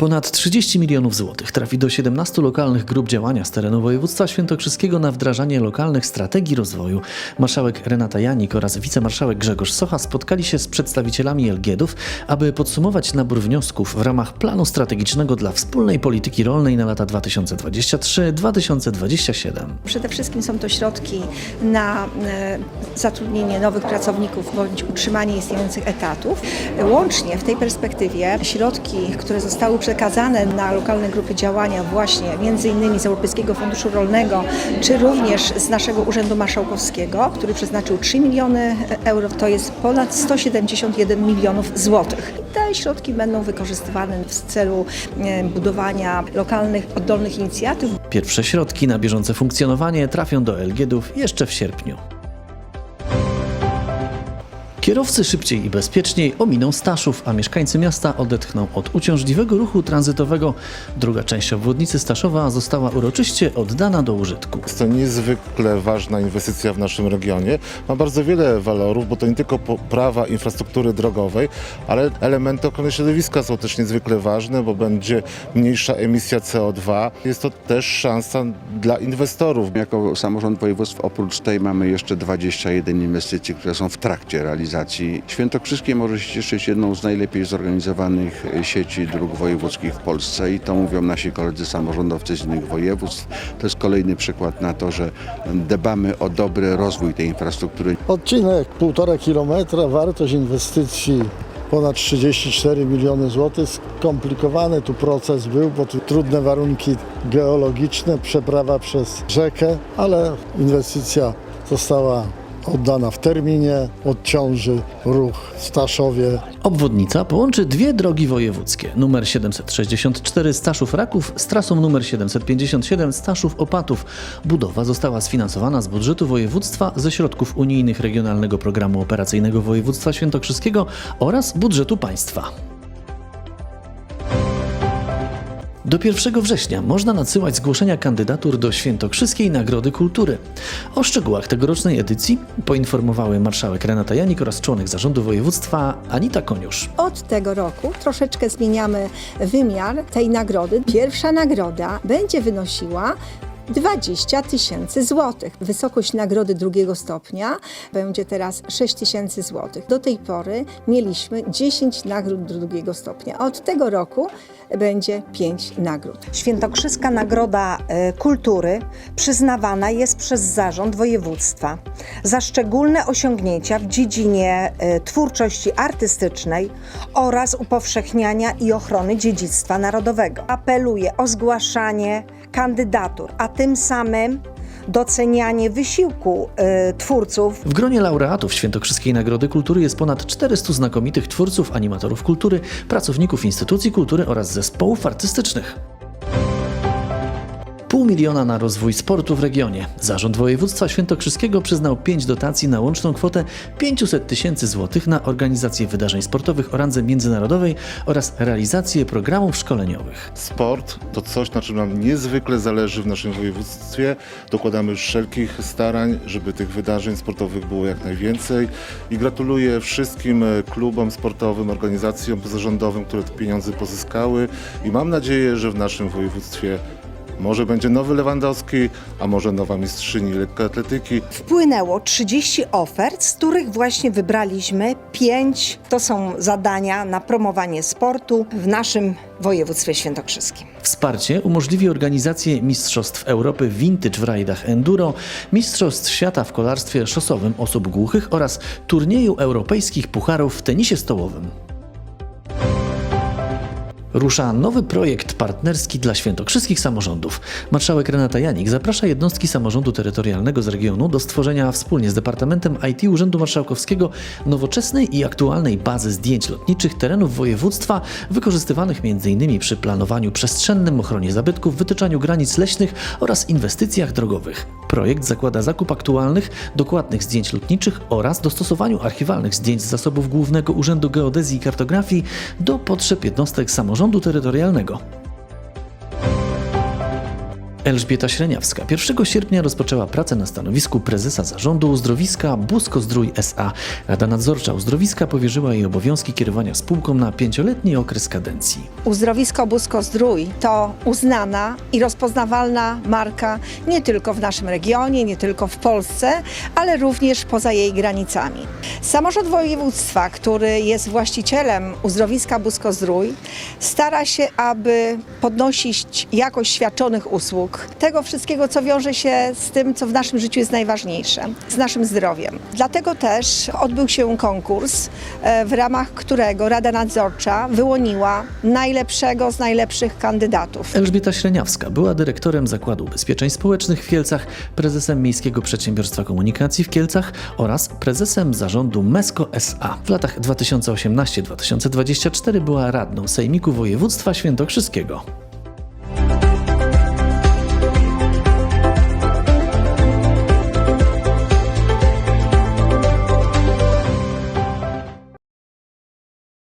Ponad 30 milionów złotych trafi do 17 lokalnych grup działania z terenu województwa świętokrzyskiego na wdrażanie lokalnych strategii rozwoju. Marszałek Renata Janik oraz wicemarszałek Grzegorz Socha spotkali się z przedstawicielami Elgiedów, aby podsumować nabór wniosków w ramach planu strategicznego dla wspólnej polityki rolnej na lata 2023-2027. Przede wszystkim są to środki na e, zatrudnienie nowych pracowników bądź utrzymanie istniejących etatów. Łącznie w tej perspektywie środki, które zostały przekazane na lokalne grupy działania właśnie między innymi z Europejskiego Funduszu Rolnego, czy również z naszego Urzędu Marszałkowskiego, który przeznaczył 3 miliony euro, to jest ponad 171 milionów złotych. Te środki będą wykorzystywane w celu e, budowania lokalnych, oddolnych inicjatyw, Pierwsze środki na bieżące funkcjonowanie trafią do Elgiedów jeszcze w sierpniu. Kierowcy szybciej i bezpieczniej ominą Staszów, a mieszkańcy miasta odetchną od uciążliwego ruchu tranzytowego. Druga część obwodnicy Staszowa została uroczyście oddana do użytku. Jest to niezwykle ważna inwestycja w naszym regionie. Ma bardzo wiele walorów, bo to nie tylko poprawa infrastruktury drogowej, ale elementy ochrony środowiska są też niezwykle ważne, bo będzie mniejsza emisja CO2. Jest to też szansa dla inwestorów. Jako samorząd województwa oprócz tej mamy jeszcze 21 inwestycji, które są w trakcie realizacji. Świętokrzyskie może się cieszyć jedną z najlepiej zorganizowanych e, sieci dróg wojewódzkich w Polsce i to mówią nasi koledzy samorządowcy z innych województw. To jest kolejny przykład na to, że dbamy o dobry rozwój tej infrastruktury. Odcinek 1,5 kilometra, wartość inwestycji ponad 34 miliony złotych. Skomplikowany tu proces był, bo tu trudne warunki geologiczne, przeprawa przez rzekę, ale inwestycja została oddana w terminie, odciąży ruch w Staszowie, Obwodnica połączy dwie drogi wojewódzkie. Numer 764 Staszów Raków z trasą numer 757 Staszów Opatów. Budowa została sfinansowana z budżetu województwa ze środków unijnych Regionalnego Programu Operacyjnego Województwa Świętokrzyskiego oraz budżetu państwa. Do 1 września można nadsyłać zgłoszenia kandydatur do Świętokrzyskiej Nagrody Kultury. O szczegółach tegorocznej edycji poinformowały marszałek Renata Janik oraz członek zarządu województwa Anita Koniusz. Od tego roku troszeczkę zmieniamy wymiar tej nagrody. Pierwsza nagroda będzie wynosiła 20 tysięcy złotych. Wysokość nagrody drugiego stopnia będzie teraz 6 tysięcy złotych. Do tej pory mieliśmy 10 nagród drugiego stopnia. Od tego roku będzie 5 nagród. Świętokrzyska Nagroda e, Kultury przyznawana jest przez Zarząd Województwa za szczególne osiągnięcia w dziedzinie e, twórczości artystycznej oraz upowszechniania i ochrony dziedzictwa narodowego. Apeluję o zgłaszanie kandydatur, a tym samym docenianie wysiłku e, twórców W gronie laureatów Świętokrzyskiej Nagrody Kultury jest ponad 400 znakomitych twórców, animatorów kultury, pracowników instytucji kultury oraz zespołów artystycznych. Pół miliona na rozwój sportu w regionie. Zarząd Województwa Świętokrzyskiego przyznał 5 dotacji na łączną kwotę 500 tysięcy złotych na organizację wydarzeń sportowych o randze międzynarodowej oraz realizację programów szkoleniowych. Sport to coś, na czym nam niezwykle zależy w naszym województwie. Dokładamy wszelkich starań, żeby tych wydarzeń sportowych było jak najwięcej. I gratuluję wszystkim e, klubom sportowym, organizacjom pozarządowym, które te pieniądze pozyskały. I mam nadzieję, że w naszym województwie może będzie nowy Lewandowski, a może nowa mistrzyni lekkoatletyki. wpłynęło 30 ofert, z których właśnie wybraliśmy 5. To są zadania na promowanie sportu w naszym województwie świętokrzyskim. Wsparcie umożliwi organizację Mistrzostw Europy Vintage w rajdach Enduro, Mistrzostw Świata w kolarstwie szosowym osób głuchych oraz turnieju europejskich pucharów w tenisie stołowym. Rusza nowy projekt partnerski dla świętokrzyskich samorządów. Marszałek Renata Janik zaprasza jednostki samorządu terytorialnego z regionu do stworzenia wspólnie z Departamentem IT Urzędu Marszałkowskiego nowoczesnej i aktualnej bazy zdjęć lotniczych terenów województwa, wykorzystywanych m.in. przy planowaniu przestrzennym, ochronie zabytków, wytyczaniu granic leśnych oraz inwestycjach drogowych. Projekt zakłada zakup aktualnych, dokładnych zdjęć lotniczych oraz dostosowaniu archiwalnych zdjęć z zasobów Głównego Urzędu Geodezji i Kartografii do potrzeb jednostek samorządu terytorialnego. Elżbieta Śreniawska 1 sierpnia rozpoczęła pracę na stanowisku prezesa zarządu uzdrowiska Busko Zdrój SA. Rada Nadzorcza Uzdrowiska powierzyła jej obowiązki kierowania spółką na pięcioletni okres kadencji. Uzdrowisko Busko Zdrój to uznana i rozpoznawalna marka nie tylko w naszym regionie, nie tylko w Polsce, ale również poza jej granicami. Samorząd województwa, który jest właścicielem uzdrowiska Busko Zdrój, stara się, aby podnosić jakość świadczonych usług, tego wszystkiego, co wiąże się z tym, co w naszym życiu jest najważniejsze, z naszym zdrowiem. Dlatego też odbył się konkurs, e, w ramach którego Rada Nadzorcza wyłoniła najlepszego z najlepszych kandydatów. Elżbieta Śreniawska była dyrektorem Zakładu Ubezpieczeń Społecznych w Kielcach, prezesem Miejskiego Przedsiębiorstwa Komunikacji w Kielcach oraz prezesem zarządu MESCO SA. W latach 2018-2024 była radną Sejmiku Województwa Świętokrzyskiego.